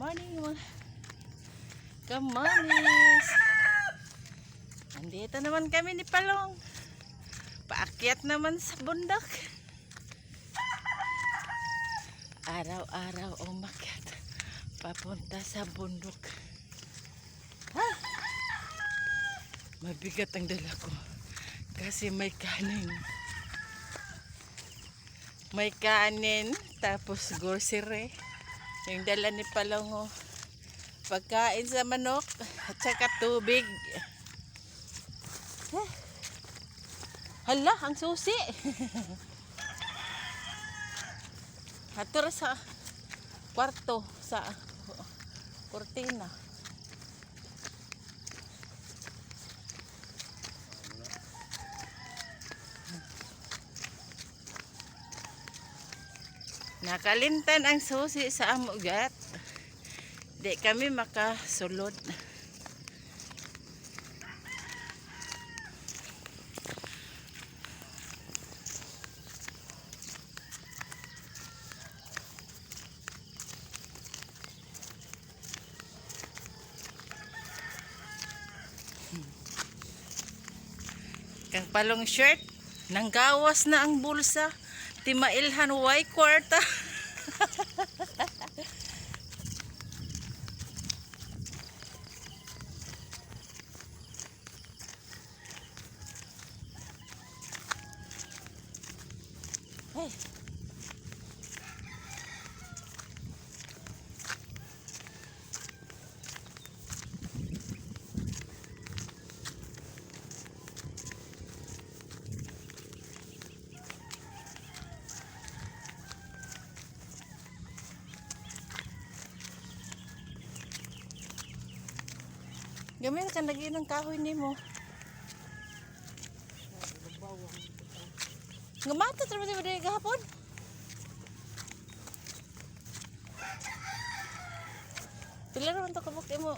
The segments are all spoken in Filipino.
morning mga kamamis. Andito naman kami ni Palong. Paakyat naman sa bundok. Araw-araw umakyat. Papunta sa bundok. Ha? Mabigat ang dala ko. Kasi may kanin. May kanin, tapos grocery. Yung dala ni Palongo. Pagkain sa manok, at saka tubig. Eh. Hala, ang susi. Hatur sa kwarto, sa kurtina. Nakalimtan ang susi sa amugat. Di kami makasulod. Kang palong shirt, nanggawas na ang bulsa. Timailhan way kwarta. Hey. Gamay ka lagi ng kahoy ni mo. Ngamata trabaho ba dahil gahapon? Pila naman to kabukti mo.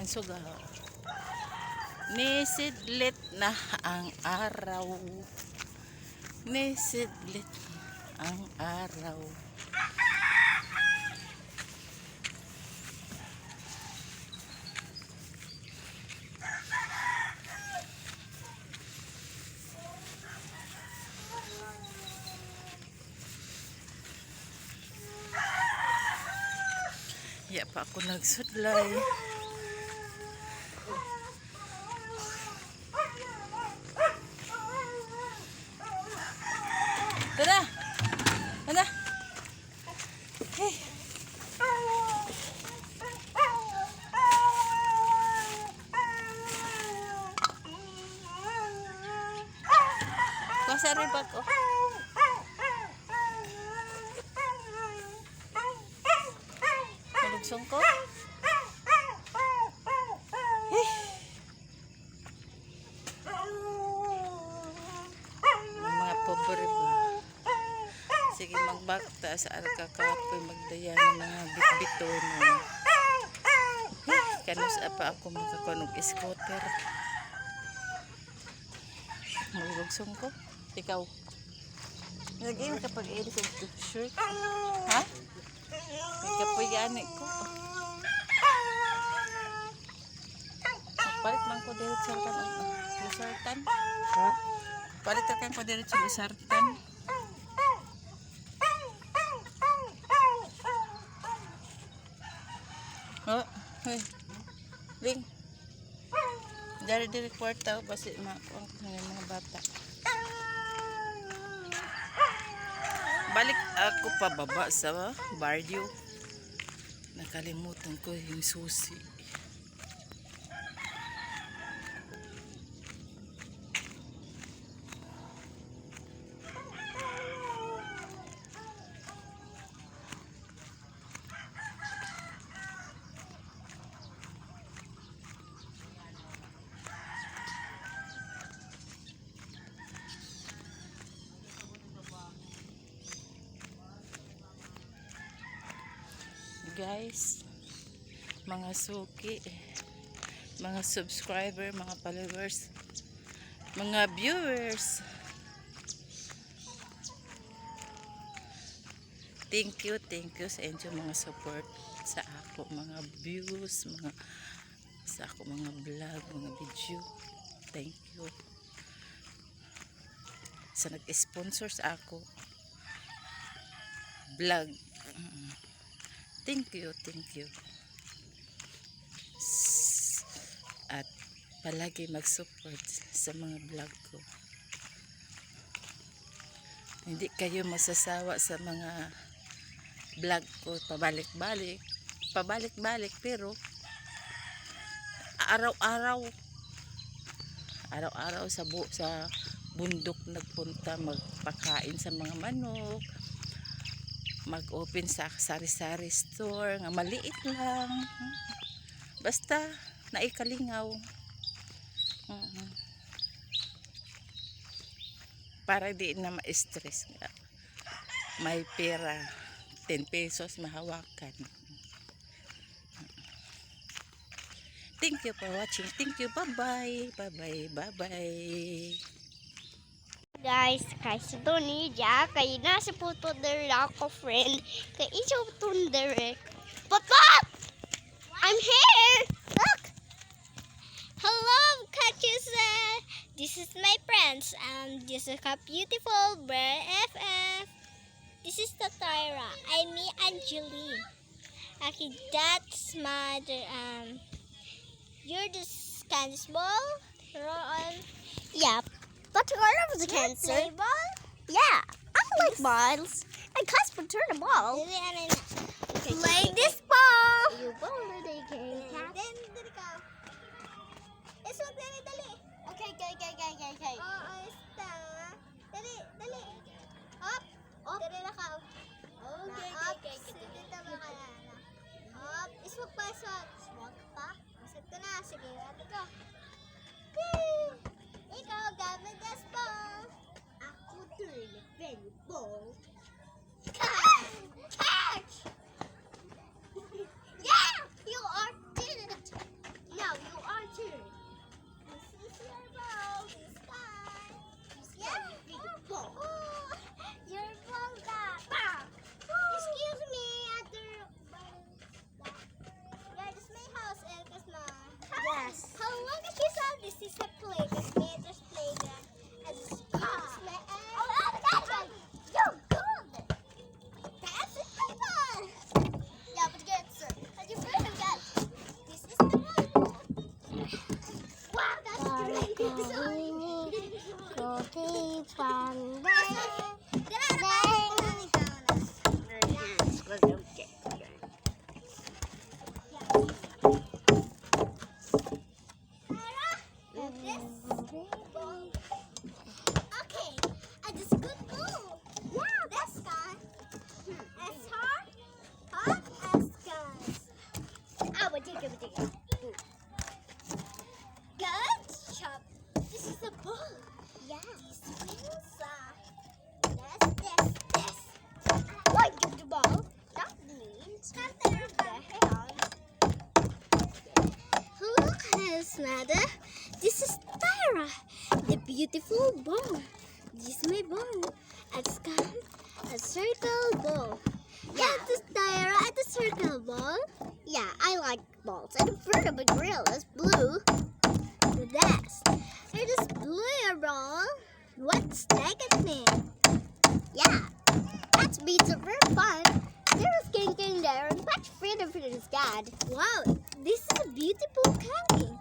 Ang suga. Nisidlit na ang araw. Nisidlit ang araw. Ya pa ako nagsudlay. Tara! Tara! Hey! Kuha sa ribag ko. Malugsong ko. Hey! Mga pobre ba? Sige, magbakta sa arkakapoy, magdaya ng mga bitbiton. Eh, kanus pa ako makakunog scooter. Malugsong ko. Ikaw. Nag-iwan kapag iris sa shirt. Ha? May kapoy gani ko. Palit man ko dito sa kan Lusartan. Ha? Palit kan ko dito sa Lusartan. Oh, hey. Ring. Dari dari kwarta basi makuang ng mga bata. Balik ako pababa sa barrio. Nakalimutan ko yung susi. guys. Mga suki. Mga subscriber mga followers. Mga viewers. Thank you thank you sa inyo mga support. Sa ako mga views mga sa ako mga vlog mga video. Thank you. Sa nag-sponsor sa ako. Vlog. Mm -hmm. Thank you, thank you. At palagi mag-support sa mga vlog ko. Hindi kayo masasawa sa mga vlog ko pabalik-balik. Pabalik-balik pero araw-araw araw-araw sa bu sa bundok nagpunta magpakain sa mga manok mag-open sa sari-sari store nga maliit lang. Basta naikalingaw. Para di na ma-stress may pera 10 pesos mahawakan. Thank you for watching. Thank you. Bye bye bye bye bye bye Guys, sa Tony, ja, kay nasa puto der ako friend, kay isaw tunder Papa! I'm here! Look! Hello, Kachuse! This is my friends, and this is a beautiful bear FF. This is the Tyra. I'm me, Angeline. Okay, that's my, um, you're the Candice ball? Ron? Yep. But was a cancer. ball? Yeah, I like balls. And Casper turned a ball. Play this ball. You ball the game. Then, dali ka. It's not dali, dali. Okay, okay, okay, okay, okay, okay. Oo, ista. Dali, dali. Up. Up. Dali na ka. Okay, okay, okay. Sige, tama ka na. Up. Iswag pa, iswag. very bold. Okay, I just good ball. Yeah, that's guy. As hard, hard as guys. I will take it, take it. Good chop. This is a ball. Yeah. Wings are. Why give the ball? That means cut their hands. Hello, Hasnada. This is Tyra, the beautiful ball. This is my ball. It's got a circle ball. Yeah. this is Tyra at the circle ball. Yeah, I like balls. I prefer the grill is blue. The best. It is blue ball. What's second name? Yeah, that's super fun. There's King King there and much freedom for his dad. Wow, this is a beautiful candy.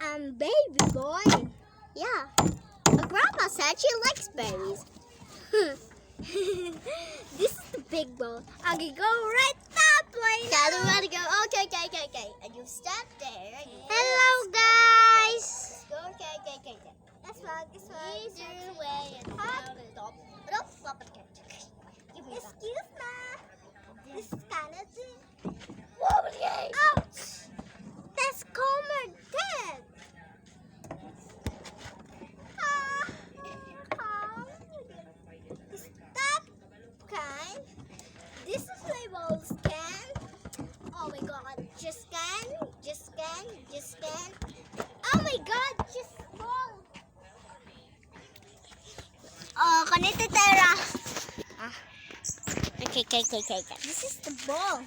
Um, baby boy. Yeah. My said she likes babies. this is the big ball. I can go right that way. Dad, we want to go. Okay, okay, okay, okay. And you start there. Hello, guys. Go, okay, okay, okay. okay. That's fine. This one. Either way. And down and stop it. Give me Excuse me. This is kind of Ouch! That's Comer dead. Ah, ah. Stop, kind. This is my ball scan. Oh my god, just scan, just scan, just. Oh my god, just ball. Oh, kanito Tera. Ah. Okay, okay, okay, okay, okay. This is the ball.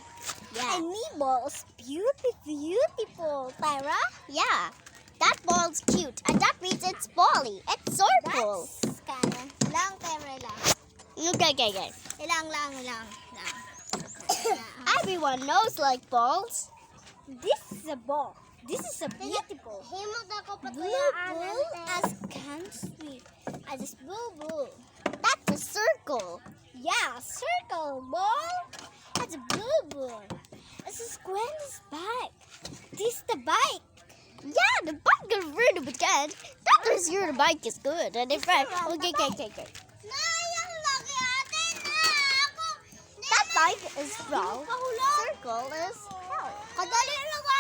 Yeah. And me ball's beautiful, beautiful, Tyra. Yeah. That ball's cute, and that means it's bally. It's circle. That's kinda lang, Tyra lang. Okay, okay, okay. Ilang lang, lang, lang. Everyone knows like balls. This is a ball. This is a beautiful. Blue as country. As this blue bull. That's a circle. Yeah, circle ball. That's a blue bull. This is Gwen's bike. This is the bike. Yeah, the bike is really good. That is your bike is good. And in fact, okay, okay, okay, okay. Nayang lagi atin na ako. That bike is wrong. Circle is lang